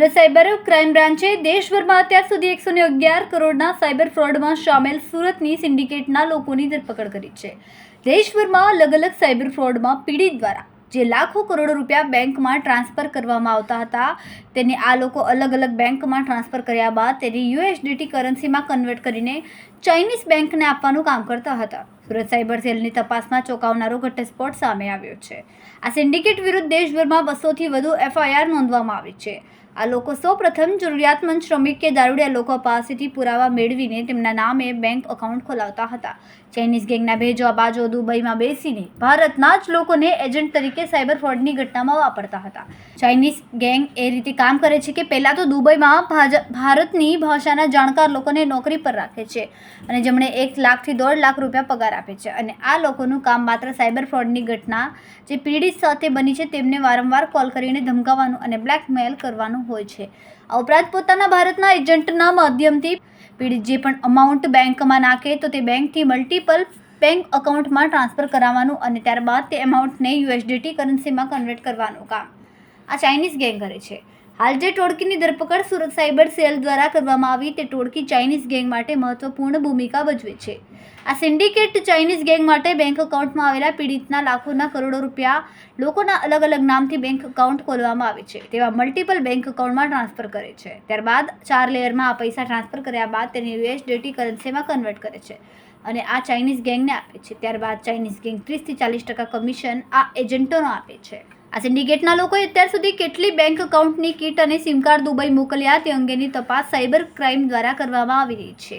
Surat cyber crime બ્રાન્ચે દેશભરમાં અત્યાર સુધી એકસો ને અગિયાર કરોડના સાયબર ફ્રોડમાં સામેલ સુરતની સિન્ડિકેટના લોકોની ધરપકડ કરી છે. દેશભરમાં અલગ અલગ સાયબર ફ્રોડમાં પીડિત દ્વારા, જે લાખો કરોડો રૂપિયા બેંકમાં ટ્રાન્સફર કરવામાં આવતા હતા, તેને આ લોકો અલગ અલગ બેંકમાં ટ્રાન્સફર કર્યા બાદ તેને યુએસડીટી કરન્સીમાં કન્વર્ટ કરીને ચાઇનીઝ બેંકને આપવાનું કામ કરતા હતા. સુરત સાયબર સેલની તપાસમાં ચોંકાવનારો ઘટસ્ફોટ સામે આવ્યો છે. આ સિન્ડિકેટ વિરુદ્ધ દેશભરમાં બસોથી વધુ એફઆઈઆર નોંધવામાં આવી છે. આ લોકો સૌપ્રથમ જરૂરિયાતમંદ શ્રમિક કે દારૂડિયા લોકો પાસેથી પુરાવા મેળવીને તેમના નામે બેંક એકાઉન્ટ ખોલાવતા હતા. ચાઇનીઝ ગેંગના બે બાજો દુબઈમાં બેસીને ભારતના જ લોકોને એજન્ટ તરીકે સાયબર ફ્રોડની ઘટનામાં વાપરતા હતા. ચાઇનીઝ ગેંગ એ રીતે કામ કરે છે કે પહેલાં તો દુબઈમાં ભારતની ભાષાના જાણકાર લોકોને નોકરી પર રાખે છે અને જેમણે એક લાખથી દોઢ લાખ રૂપિયા પગાર આપે છે. અને આ લોકોનું કામ માત્ર સાયબર ફ્રોડની ઘટના જે પીડિત સાથે બની છે તેમને વારંવાર કોલ કરીને ધમકાવવાનું અને બ્લેકમેલ કરવાનું હોય છે. આ ઉપરાંત પોતાના ભારતના એજન્ટના માધ્યમથી પીડિત જે પણ અમાઉન્ટ બેંકમાં નાખે તો તે બેંકથી મલ્ટિપલ બેંક અકાઉન્ટમાં ટ્રાન્સફર કરાવવાનું અને ત્યારબાદ તે અમાઉન્ટને યુએસડીટી કરન્સીમાં કન્વર્ટ કરવાનું કામ. આ ચાઇનીઝ ગેંગ કરે છે. હાલ જે ટોળકીની ધરપકડ સુરત સાયબર સેલ દ્વારા કરવામાં આવી તે ટોળકી ચાઇનીઝ ગેંગ માટે મહત્વપૂર્ણ ભૂમિકા ભજવે છે. આ સિન્ડિકેટ ચાઇનીઝ ગેંગ માટે બેંક એકાઉન્ટમાં આવેલા પીડિતના લાખોના કરોડો રૂપિયા લોકોના અલગ અલગ નામથી બેંક એકાઉન્ટ ખોલવામાં આવે છે. તેવા મલ્ટિપલ બેંક એકાઉન્ટમાં ટ્રાન્સફર કરે છે. ત્યારબાદ ચાર લેયરમાં આ પૈસા ટ્રાન્સફર કર્યા બાદ તેને યુએસડીટી કરન્સીમાં કન્વર્ટ કરે છે અને આ ચાઇનીઝ ગેંગને આપે છે. ત્યારબાદ ચાઇનીઝ ગેંગ ત્રીસથી ચાલીસ ટકા કમિશન આ એજન્ટોનો આપે છે. આ સિન્ડિકેટના લોકોએ અત્યાર સુધી કેટલી બેંક એકાઉન્ટની કીટ અને સિમ કાર્ડ દુબઈ મોકલ્યા તે અંગેની તપાસ સાયબર ક્રાઇમ દ્વારા કરવામાં આવી રહી છે.